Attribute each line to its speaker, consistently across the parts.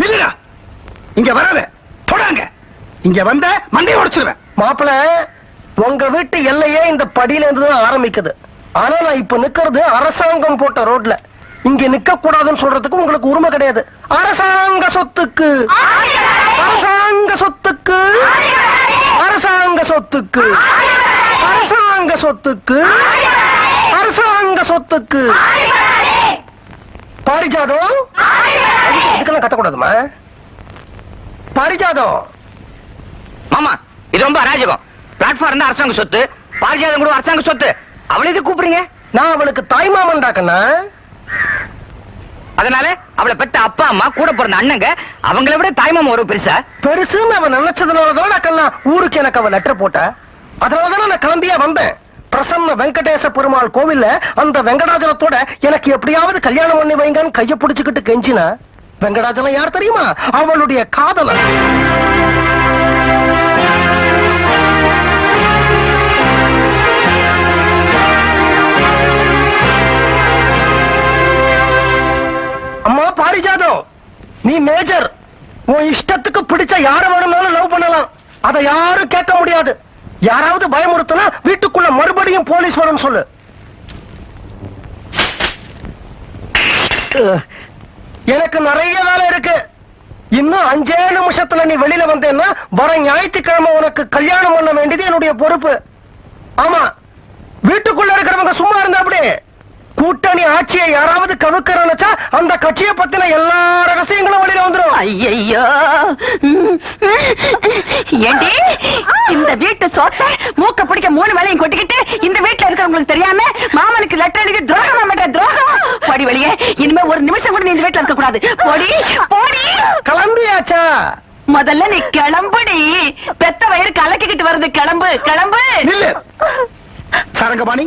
Speaker 1: நில்லுடா. இங்க வராத. தொடாங்க. இங்க வந்த மண்டையை உடைச்சிருவேன்.
Speaker 2: மாப்பிள உங்க வீட்டு எல்லையே இந்த படியில இருந்து தான் ஆரம்பிக்குது. ஆனா நான் இப்ப நிக்கிறது அரசாங்கம் போட்ட ரோட்ல. இங்க நிக்க கூடாதுன்னு சொல்றதுக்கு உங்களுக்கு உரிமை கிடையாது. அரசாங்க சொத்துக்கு. அரசாங்க சொத்துக்கு. அரசாங்க சொத்துக்கு. அரசாங்க சொத்துக்கு. அரசாங்க சொத்துக்கு. பாரிஜாதம்? இதுக்கெல்லாம் கத்தக்கூடாதுமா? பாரிஜாதம்.
Speaker 3: மாமா இது ரொம்ப அராஜகம். பிளாட்ஃபார்ம் தான் அரசாங்க சொத்து பாரிஜாதம் கூட அரசாங்க சொத்து. அவளை எதுக்கு கூப்பிடுறீங்க?
Speaker 2: நான் அவளுக்கு தாய்மாமன் டாக்கண்ணா
Speaker 3: அதனால அவளை பெத்த அப்பா அம்மா கூட பிறந்த அண்ணங்க அவங்கள விட தாய்மாமா ஒரு பெருசா?
Speaker 2: பெருசுன்னு அவன் நினைச்சதுனாலதான் நான் ஊருக்கு எனக்கு அவன் லெட்டர் போட்ட. அதனாலதான் நான் கிளம்பியா வந்தேன். பிரசன்ன வெங்கடேச பெருமாள் கோவில்ல அந்த வெங்கடாஜலத்தோட எனக்கு எப்படியாவது கல்யாணம் பண்ணி வைங்கன்னு கைய பிடிச்சுக்கிட்டு கெஞ்சின. வெங்கடாஜலம் யார் தெரியுமா? அவளுடைய காதல அம்மா பாரிஜாதம்! நீ மேஜர். உன் இஷ்டத்துக்கு பிடிச்ச யார வேணும்னாலும் லவ் பண்ணலாம். அதை யாரும் கேட்க முடியாது. யாராவது பயமுறுத்தினா வீட்டுக்குள்ள மறுபடியும் போலீஸ் வரும் சொல்லு. எனக்கு நிறைய வேலை இருக்கு. இன்னும் அஞ்சே நிமிஷத்துல நீ வெளியில வந்தேன்னா வர ஞாயிற்றுக்கிழமை உனக்கு கல்யாணம் பண்ண வேண்டியது என்னுடைய பொறுப்பு. ஆமா வீட்டுக்குள்ள இருக்கிறவங்க சும்மா இருந்தா அப்படியே கூட்டணி ஆட்சியை யாராவது கவுக்க நினைச்சா அந்த கட்சியை பத்தின எல்லா ரகசியங்களும் வெளியில வந்துரும்.
Speaker 4: ஐயையோ. ஏண்டி? இந்த வீட்டு சொத்தை மூக்க பிடிக்க மூணு வேலையும் கொட்டிக்கிட்டு இந்த வீட்டுல இருக்கிறவங்களுக்கு தெரியாம மாமனுக்கு லெட்டர் எழுதி துரோகம் மாட்ட துரோகம். படி வெளியே. இனிமே ஒரு நிமிஷம் கூட நீ இந்த வீட்டுல இருக்க கூடாது. போடி போடி.
Speaker 2: கிளம்பியாச்சா?
Speaker 4: முதல்ல நீ கிளம்புடி. பெத்த வயிறு கலக்கிக்கிட்டு வருது கிளம்பு கிளம்பு.
Speaker 1: சாரங்கபாணி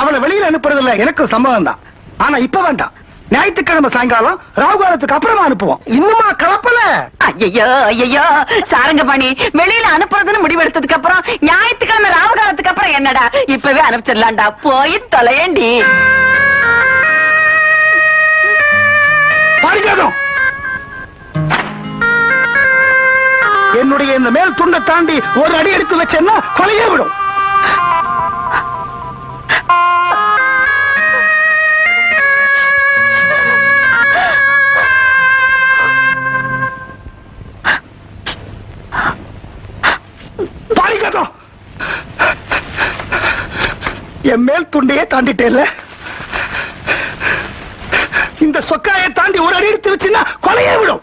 Speaker 1: அவளை வெளியில அனுப்புறதுல எனக்கு சம்மதம் தான் ஆனா இப்ப வேண்டாம். ஞாயிற்றுக்கிழமை சாயங்காலம் ராகுகாலத்துக்கு அப்புறமா அனுப்புவோம்.
Speaker 2: இன்னுமா கிளப்பல
Speaker 4: ஐயோ ஐயோ சாரங்கபாணி வெளியில அனுப்புறதுன்னு முடிவெடுத்ததுக்கு அப்புறம் ஞாயிற்றுக்கிழமை ராவகாலத்துக்கு அப்புறம் என்னடா? இப்பவே அனுப்பிச்சிடலாம்டா. போய் தொலையண்டி.
Speaker 1: என்னுடைய இந்த மேல் துண்டை தாண்டி ஒரு அடி எடுத்து வச்சேன்னா கொலையே விடும். என் மேல் துண்டையே தாண்டிட்டேல்ல? இந்த சொக்காயை தாண்டி ஒரு அடி எடுத்து வச்சுன்னா கொலையே விடும்.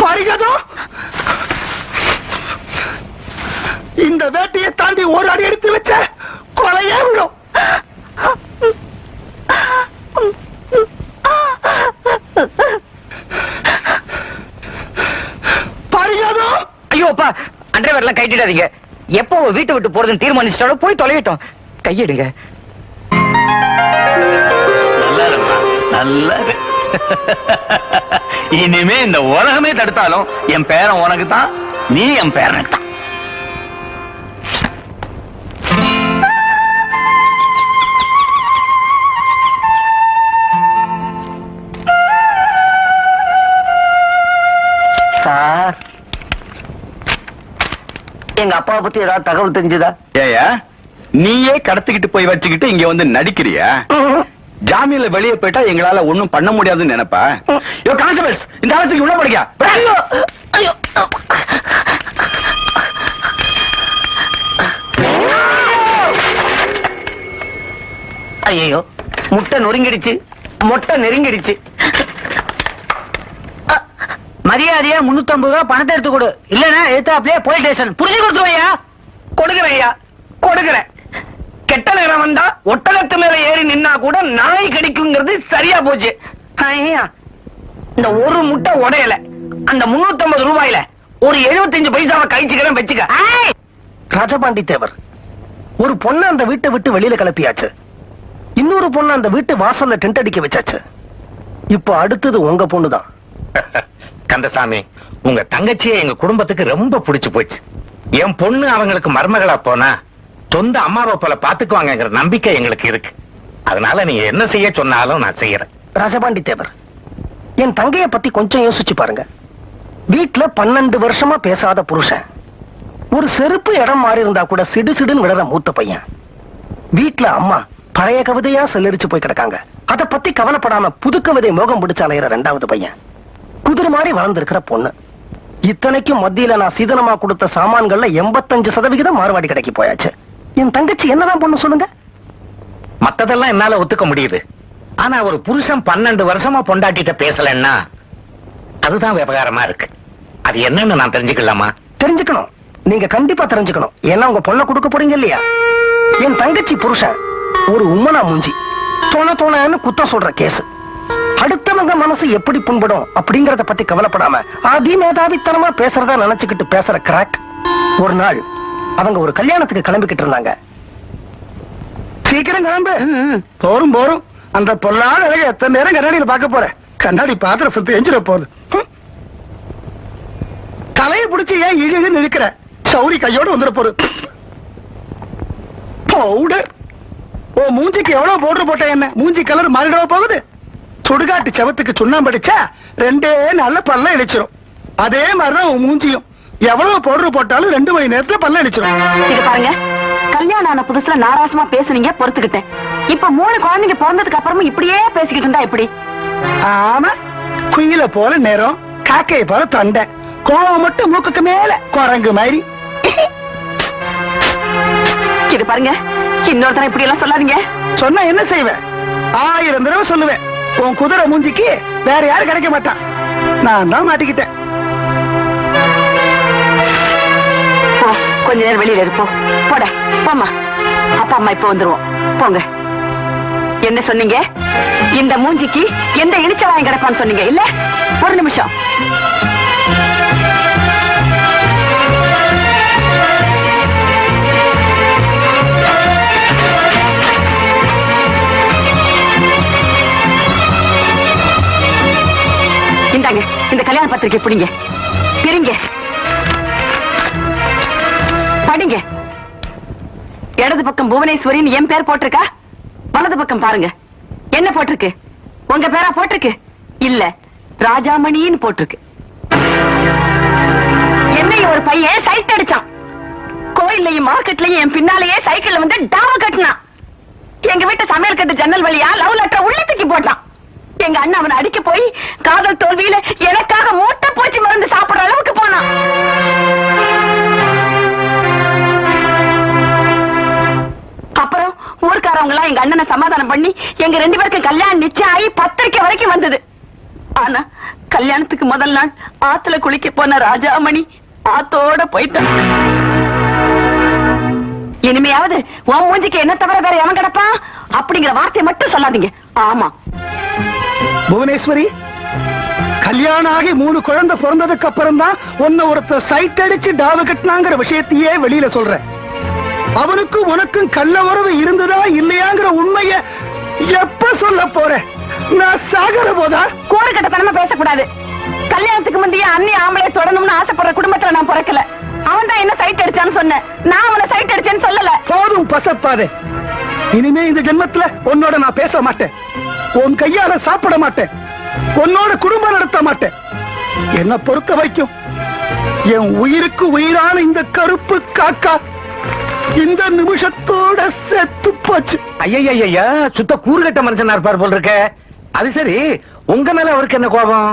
Speaker 1: பரிகதம் இந்த வேட்டையை தாண்டி ஒரு அடி எடுத்து வச்ச கொலையே விடும் பாரிஜாதம்
Speaker 3: ஐயோ அப்பா எல்லாம் கைட்டிடாதீங்க. எப்போ வீட்டை விட்டு போறதுன்னு தீர்மானிச்சிட்டாலும் போய் தொலைவிட்டோம் கையெடுங்க.
Speaker 5: நல்லா இனிமே இந்த உலகமே தடுத்தாலும் என் பேரன் உனக்கு தான் நீ என் பேரனுக்கு தான்
Speaker 2: எங்க அப்பாவை பத்தி ஏதாவது தகவல் தெரிஞ்சுதா?
Speaker 5: ஏயா நீயே கடத்திக்கிட்டு போய் வச்சுக்கிட்டு இங்க வந்து நடிக்கிறியா? ஜாமீன்ல வெளியே போயிட்டா எங்களால ஒண்ணும் பண்ண முடியாதுன்னு நினைப்பா? யோ கான்ஸ்டபிள்ஸ் இந்த ஆளத்துக்கு உள்ள படிக்கா
Speaker 2: ஐயோ!
Speaker 3: முட்டை நொறுங்கிடுச்சு. மொட்டை நெருங்கிடுச்சு. மரியாதையா முன்னூத்தி ஐம்பது ரூபாய் பணத்தை எடுத்து கொடு. இல்லன்னா எடுத்து அப்படியே போலீஸ் ஸ்டேஷன் புரிஞ்சு கொடுத்துருவையா? கொடுக்குறேன் ஐயா. கொடுக்குறேன். கெட்ட நேரம் வந்தா ஒட்டகத்து மேல ஏறி நின்னா கூட நாய் கடிக்குங்கிறது சரியா போச்சு. ஐயா இந்த ஒரு முட்டை உடையல. அந்த முன்னூத்தி ஐம்பது ரூபாயில ஒரு எழுபத்தஞ்சு பைசாவை கழிச்சுக்கிறேன் வச்சுக்க!
Speaker 2: ராஜபாண்டி தேவர் ஒரு பொண்ணை அந்த வீட்டை விட்டு வெளியில கிளப்பியாச்சு. இன்னொரு பொண்ணை அந்த வீட்டு வாசல்ல டென்ட் அடிக்க வச்சாச்சு. இப்போ அடுத்தது உங்க பொண்ணுதான்.
Speaker 6: கந்தசாமி உங்க தங்கச்சியை எங்க குடும்பத்துக்கு ரொம்ப பிடிச்சு போச்சு. என் பொண்ணு அவங்களுக்கு மருமகளா போனா சொந்த அம்மாவை போல பாத்துக்குவாங்கங்கிற நம்பிக்கை எங்களுக்கு இருக்கு. அதனால நீங்க என்ன செய்ய சொன்னாலும் நான் செய்யறேன்.
Speaker 2: ராஜபாண்டி தேவர் என் தங்கைய பத்தி கொஞ்சம் யோசிச்சு பாருங்க. வீட்டுல பன்னெண்டு வருஷமா பேசாத புருஷன். ஒரு செருப்பு இடம் மாறி இருந்தா கூட சிடு சிடுன்னு விடுற மூத்த பையன். வீட்டுல அம்மா பழைய கவிதையா செல்லரிச்சு போய் கிடக்காங்க. அத பத்தி கவலைப்படாம புது கவிதை மோகம் பிடிச்ச அலையிற ரெண்டாவது பையன். குதிரை மாதிரி வளர்ந்திருக்கிற பொண்ணு. இத்தனைக்கும் மத்தியில நான் சீதனமா கொடுத்த சாமான்கள்ல எண்பத்தஞ்சு சதவிகிதம் மாறுபாடி கடைக்கு போயாச்சு. என் தங்கச்சி என்னதான் பொண்ணு சொல்லுங்க?
Speaker 6: மத்ததெல்லாம் என்னால ஒத்துக்க முடியுது. ஆனா ஒரு புருஷன் பன்னெண்டு வருஷமா பொண்டாட்டிட்ட பேசலன்னா அதுதான் விவகாரமா இருக்கு. அது என்னன்னு நான் தெரிஞ்சுக்கலாமா?
Speaker 2: தெரிஞ்சுக்கணும். நீங்க கண்டிப்பா தெரிஞ்சுக்கணும். ஏன்னா உங்க பொண்ணை கொடுக்க போறீங்க இல்லையா? என் தங்கச்சி புருஷன் ஒரு உம்மனா மூஞ்சி. தோண தோணன்னு குத்தம் சொல்ற கேஸ். அடுத்தவங்க மனசு எப்படி புண்படும் அப்படிங்கறத பத்தி கவலைப்படாம அதிமேதாவித்தனமா பேசுறதா நினைச்சுக்கிட்டு பேசுற கிராக் ஒரு நாள் அவங்க ஒரு கல்யாணத்துக்கு கிளம்பிக்கிட்டு இருந்தாங்க.
Speaker 1: சீக்கிரம் கிளம்பு. போரும் போரும். அந்த பொல்லாத அழகை எத்தனை நேரம் கண்ணாடியில் பார்க்க போற கண்ணாடி பாத்திர சுத்து எஞ்சிட போகுது. தலையை பிடிச்சி ஏன் இழு இழுக்கிற? சௌரி கையோட வந்துட போகுது. பவுடர். ஓ மூஞ்சிக்கு எவ்வளவு பவுடர் போட்ட என்ன? மூஞ்சி கலர் மாறிடவா போகுது? சுடுகாட்டு செவத்துக்கு சுண்ணாம்பு அடிச்சா ரெண்டே நாள்ல பல்ல இழிச்சிரும் அதே மாதிரிதான் உன் மூஞ்சியும். எவ்வளவு பவுடர் போட்டாலும் ரெண்டு மணி நேரத்துல பல்ல இழிச்சிரும்
Speaker 4: இது பாருங்க கல்யாணம் ஆன புதுசுல நாராசமா பேசுனீங்க பொறுத்துக்கிட்டேன். இப்ப மூணு குழந்தைங்க பிறந்ததுக்கு அப்புறமும் இப்படியே பேசிக்கிட்டு இருந்தா எப்படி?
Speaker 1: ஆமா குயில போல நேரம் காக்கைய போல தொண்டை. கோவம் மட்டும் மூக்குக்கு மேல குரங்கு மாதிரி.
Speaker 4: இது பாருங்க இன்னொருத்தனை இப்படி எல்லாம் சொல்லாதீங்க.
Speaker 1: சொன்னா என்ன செய்வேன்? ஆயிரம் தடவை சொல்லுவேன். உன் குதிரை மூஞ்சிக்கு வேற யாரும் கிடைக்க மாட்டான் நான் தான் மாட்டிக்கிட்டேன்.
Speaker 4: கொஞ்ச நேரம் வெளியில இருப்போ போட போமா அப்பா அம்மா இப்ப வந்துருவோம். போங்க. என்ன சொன்னீங்க? இந்த மூஞ்சிக்கு எந்த இனிச்சவாயம் கிடப்பான்னு சொன்னீங்க இல்ல? ஒரு நிமிஷம். இந்த கல்யாண பத்திரிக்கை பிடிங்க. பிரிங்க. படிங்க. இடது பக்கம் புவனேஸ்வரின்னு என் பேர் போட்டிருக்கா? வலது பக்கம் பாருங்க. என்ன போட்டிருக்கு? உங்க பேரா போட்டிருக்கு? இல்ல ராஜாமணின்னு போட்டிருக்கு. என்னைய ஒரு பையன் சைட் அடிச்சான். கோயில்லையும் மார்க்கெட்லயும் என் பின்னாலேயே சைக்கிள்ல வந்து டாவ கட்டினான். எங்க வீட்டு சமையல் கட்டு ஜன்னல் வழியா லவ் லெட்டர் உள்ள தூக்கி போட்டான். எங்க அண்ணன் அவனை அடிக்க போய் காதல் தோல்வியில எனக்காக மூட்டை பூச்சி மருந்து சாப்பிடுற அளவுக்கு போனான். அப்புறம் ஊர்க்காரவங்க எல்லாம் எங்க அண்ணனை சமாதானம் பண்ணி எங்க ரெண்டு பேருக்கு கல்யாணம் நிச்சயம் ஆகி பத்திரிக்கை வரைக்கும் வந்தது. ஆனா கல்யாணத்துக்கு முதல் நாள் ஆத்துல குளிக்க போன ராஜாமணி ஆத்தோட போயிட்டான். இனிமையாவது உன் மூஞ்சிக்கு என்ன தவிர வேற எவன் கிடப்பான்? அப்படிங்கிற வார்த்தையை மட்டும் சொல்லாதீங்க. ஆமா.
Speaker 1: புவனேஸ்வரி கல்யாணம் ஆகி மூணு குழந்தை பிறந்ததுக்கு அப்புறம் தான் உன்னை ஒருத்தர் சைட் அடிச்சு டாவு கட்டினாங்கிற விஷயத்தையே வெளியில சொல்றேன் அவனுக்கும் உனக்கும் கள்ள உறவு இருந்ததா இல்லையாங்கிற உண்மைய எப்ப சொல்ல போற? நான் சாகர போதா?
Speaker 4: கூறு கட்டத்தனமா பேசக்கூடாது. கல்யாணத்துக்கு முந்தைய அண்ணி ஆம்பளை தொடணும்னு ஆசைப்படுற குடும்பத்துல நான் பிறக்கல. அவன் தான் என்ன சைட் அடிச்சான்னு சொன்னேன். நான் அவனை சைட் அடிச்சேன்னு சொல்லல.
Speaker 1: போதும் பசப்பாதே. இனிமே இந்த ஜென்மத்துல உன்னோட நான் பேச மாட்டேன். உன் கையால சாப்பிட மாட்டேன். உன்னோட குடும்பம் நடத்த மாட்டேன். என்ன பொறுத்த வைக்கும் என் உயிருக்கு உயிரான இந்த கருப்பு காக்கா இந்த நிமிஷத்தோட செத்து போச்சு.
Speaker 6: ஐயா சுத்த கூறுகட்ட மனுஷனா இருப்பார் போல் இருக்க அது சரி உங்க மேல அவருக்கு என்ன கோபம்?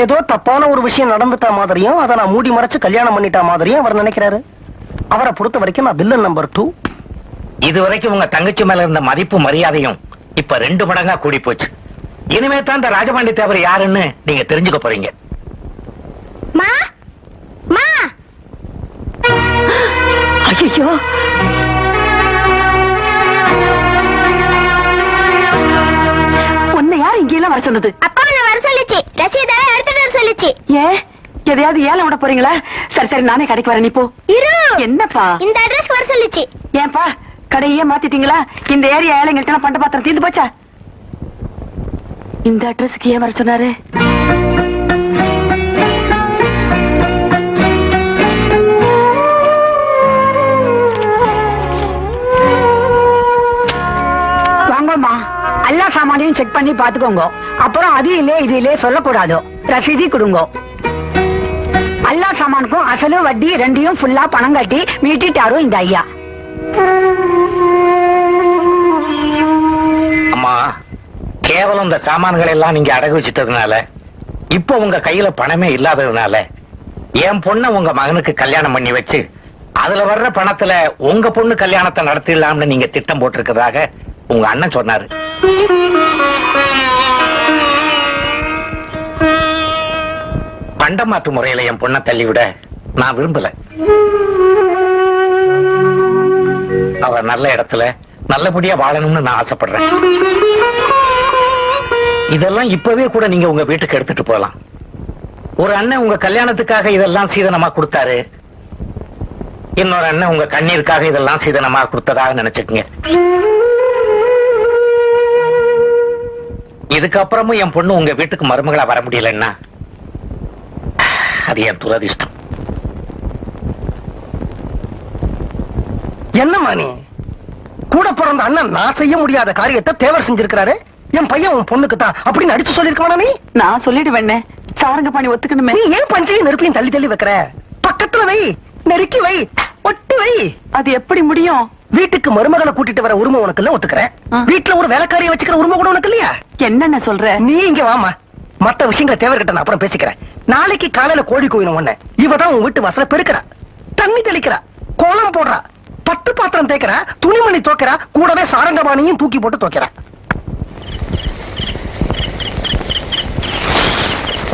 Speaker 2: ஏதோ தப்பான ஒரு விஷயம் நடந்துட்டா மாதிரியும் அதை நான் மூடி மறைச்சு கல்யாணம் பண்ணிட்டா மாதிரியும் அவர் நினைக்கிறாரு. அவரை பொறுத்த வரைக்கும் நான் வில்லன் நம்பர் டூ
Speaker 6: இது வரைக்கும் உங்க தங்கச்சி மேல இருந்த மதிப்பு மரியாதையும் இப்ப ரெண்டு மடங்கா கூடி போச்சு. இனிமே தான் இந்த ராஜபாண்டி தேவர் யாருன்னு நீங்க தெரிஞ்சுக்க போறீங்க.
Speaker 4: ஐயோ உன்னை யார் இங்கெல்லாம் வர சொன்னது?
Speaker 7: அப்பா நான் வர சொல்லிச்சு. ரசீதை எடுத்துட்டு வர சொல்லிச்சு.
Speaker 4: ஏன் எதையாவது ஏலம் விட போறீங்களா? சரி சரி நானே கடைக்கு வரேன். நீ போ.
Speaker 7: இரு.
Speaker 4: என்னப்பா?
Speaker 7: இந்த அட்ரஸ் வர சொல்லிச்சு.
Speaker 4: ஏன்பா? கடையே மாத்திட்டீங்களா? இந்த ஏரியா ஏழைங்கள்ட்ட பண்ட பாத்திரம் தீர்ந்து போச்சா? இந்த அட்ரஸுக்கு ஏன் வர சொன்னாரு? வாங்கம்மா. எல்லா சாமானையும் செக் பண்ணி பாத்துக்கோங்க அப்புறம் அது இல்லையே இது இல்லையே சொல்லக்கூடாது. ரசீதி கொடுங்க. எல்லா சாமானுக்கும் அசலும் வட்டி ரெண்டையும் ஃபுல்லா பணம் கட்டி மீட்டிட்டாரும் இந்த ஐயா.
Speaker 6: அம்மா கேவலம் இந்த சாமான்களை எல்லாம் நீங்க அடகு வச்சிட்டதுனால இப்போ உங்க கையில பணமே இல்லாததுனால என் பொண்ண உங்க மகனுக்கு கல்யாணம் பண்ணி வச்சு அதுல வர்ற பணத்துல உங்க பொண்ணு கல்யாணத்தை நடத்திடலாம்னு நீங்க திட்டம் போட்டிருக்கிறதாக உங்க அண்ணன் சொன்னாரு. பண்டமாற்று முறையில என் பொண்ணை தள்ளிவிட நான் விரும்பல. அவ நல்ல இடத்துல நல்லபடியா வாழணும்னு நான் ஆசைப்படுறேன். இதெல்லாம் இப்பவே கூட நீங்க உங்க வீட்டுக்கு எடுத்துட்டு போகலாம். ஒரு அண்ணன் உங்க கல்யாணத்துக்காக இதெல்லாம் சீதனமா கொடுத்தாரு. இன்னொரு அண்ணன் உங்க கண்ணீருக்காக இதெல்லாம் சீதனமா கொடுத்ததாக நினைச்சுக்கங்க. இதுக்கப்புறமும் என் பொண்ணு உங்க வீட்டுக்கு மருமகளா வர முடியலன்னா அது என் துரதிஷ்டம்
Speaker 2: என்னம்மா நீ? கூட பிறந்த அண்ணன் நான் செய்ய முடியாத காரியத்தை தேவர் செஞ்சிருக்கிறாரு. என் பையன் உன் பொண்ணுக்கு தான் அப்படின்னு அடிச்சு சொல்லிருக்கா நீ?
Speaker 4: நான் சொல்லிடுவேன் சாரங்க பண்ணி ஒத்துக்கணுமே.
Speaker 2: நீ ஏன் பஞ்சையும் நெருப்பையும் தள்ளி தள்ளி வைக்கிற? பக்கத்துல வை நெருக்கி வை ஒட்டி வை.
Speaker 4: அது எப்படி முடியும்?
Speaker 2: வீட்டுக்கு மருமகளை கூட்டிட்டு வர உரிமை உனக்கு இல்ல ஒத்துக்கிறேன். வீட்டுல ஒரு வேலைக்காரியை வச்சுக்கிற உரிமை கூட உனக்கு இல்லையா?
Speaker 4: என்னென்ன சொல்ற?
Speaker 2: நீ இங்க வாமா மத்த விஷயங்களை தேவைக்கிட்ட நான் அப்புறம் பேசிக்கிறேன். நாளைக்கு காலையில கோழி கோயிலும் ஒண்ணு இவ தான் உன் வீட்டு வாசல பெருக்கிறா. தண்ணி தெளிக்கிறா. கோலம் போடுறா. பத்து பாத்திரம் தேய்க்கிறா துணிமணி தோக்கிற கூடவே சாரங்கபாணியும் தூக்கி போட்டு துவைக்கிறா.